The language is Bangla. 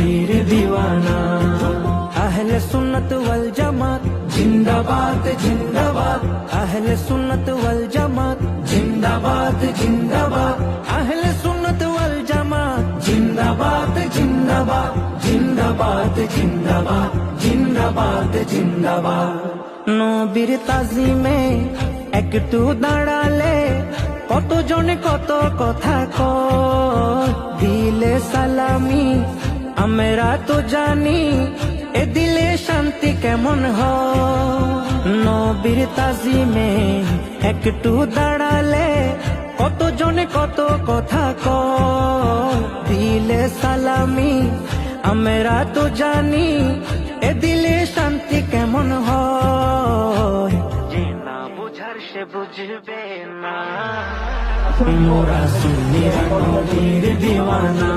নবীর দিওয়ানা আহলে সুন্নত ওয়াল জামাত জিন্দাবাদ জিন্দাবাদ আহলে সুন্নত ওয়াল জামাত জিন্দাবাদ জিন্দাবাদ আহলে সুন্নত ওয়াল জামাত জিন্দাবাদ জিন্দাবাদ জিন্দাবাদ জিন্দাবাদ জিন্দাবাদ জিন্দাবাদ নবীর তাজিমে একটু দাঁড়ালে কত জনে কত কথা কয় দিলে সালামি আমরা তো জানি এ দিলে শান্তি কেমন হয় নবীর তাজিমে একটু দাঁড়ালে কত জনে কত কথা ক। দিলে সালামি, আমরা তো জানি এ দিলে শান্তি কেমন যে না বুঝার সে বুঝবে না। মোরা নবীর দিওয়ানা।